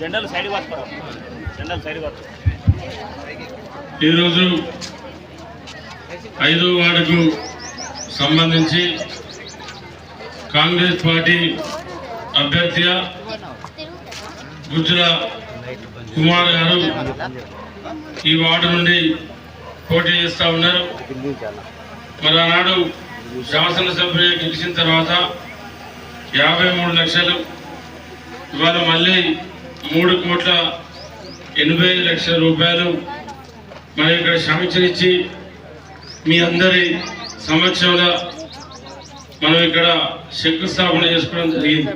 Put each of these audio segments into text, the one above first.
జెండాలు సైడ్ జెండాలు సైడ్ ఈరోజు ఐదో వార్డుకు సంబంధించి కాంగ్రెస్ పార్టీ అభ్యర్థిగా గుజరా కుమార్ గారు ఈ వార్డు నుండి పోటీ చేస్తూ ఉన్నారు. మరి ఆనాడు శాసనసభ్యులు గెలిచిన తర్వాత యాభై మూడు లక్షలు ఇవాళ మళ్ళీ మూడు కోట్ల ఎనభై లక్షల రూపాయలు మరి ఇక్కడ సమీక్షనిచ్చి మీ అందరి సమక్షంలో మనం ఇక్కడ శంకుస్థాపన చేసుకోవడం జరిగింది.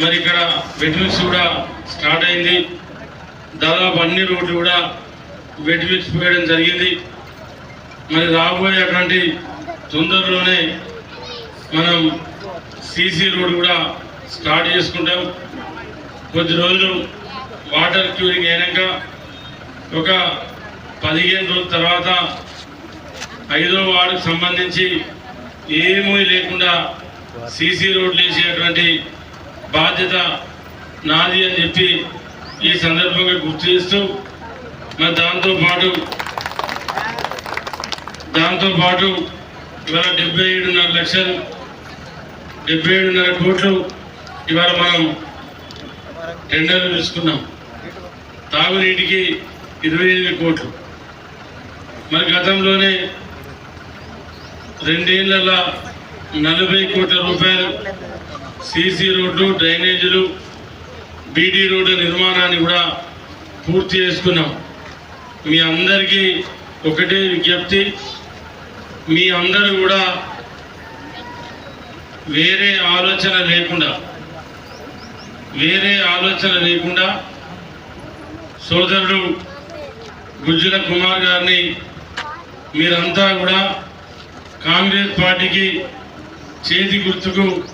మరి ఇక్కడ వెటిమిక్స్ కూడా స్టార్ట్ అయింది. దాదాపు అన్ని రోడ్లు కూడా వెటిమిక్స్ పోయడం జరిగింది. మరి రాబోయేటువంటి తొందరలోనే మనం సీసీ రోడ్ కూడా స్టార్ట్ చేసుకుంటాం. కొద్ది రోజులు వాటర్ క్యూరింగ్ అయినాక ఒక పదిహేను రోజుల తర్వాత ఐదో వార్డుకు సంబంధించి ఏమీ లేకుండా సీసీ రోడ్లు వేసేటువంటి బాధ్యత నాది అని చెప్పి ఈ సందర్భంగా గుర్తు చేస్తూ మరి దాంతో దాంతోపాటు ఇవాళ డెబ్బై ఏడున్నర లక్షలు డెబ్బై ఏడున్నర కోట్లు ఇవాళ మనం టెండర్లు తీసుకున్నాం. తాగునీటికి ఇరవై ఎనిమిది కోట్లు. మరి గతంలోనే రెండేళ్ళలో నలభై కోట్ల రూపాయలు సీసీ రోడ్లు డ్రైనేజీలు బీడీ రోడ్ల నిర్మాణాన్ని కూడా పూర్తి చేసుకున్నాం. మీ అందరికీ ఒకటే విజ్ఞప్తి మీ అందరూ కూడా వేరే ఆలోచన లేకుండా వేరే ఆలోచన లేకుండా సోదరుడు గుజ్జుల కుమార్ గారిని మీరంతా కూడా కాంగ్రెస్ పార్టీకి చేతి గుర్తుకు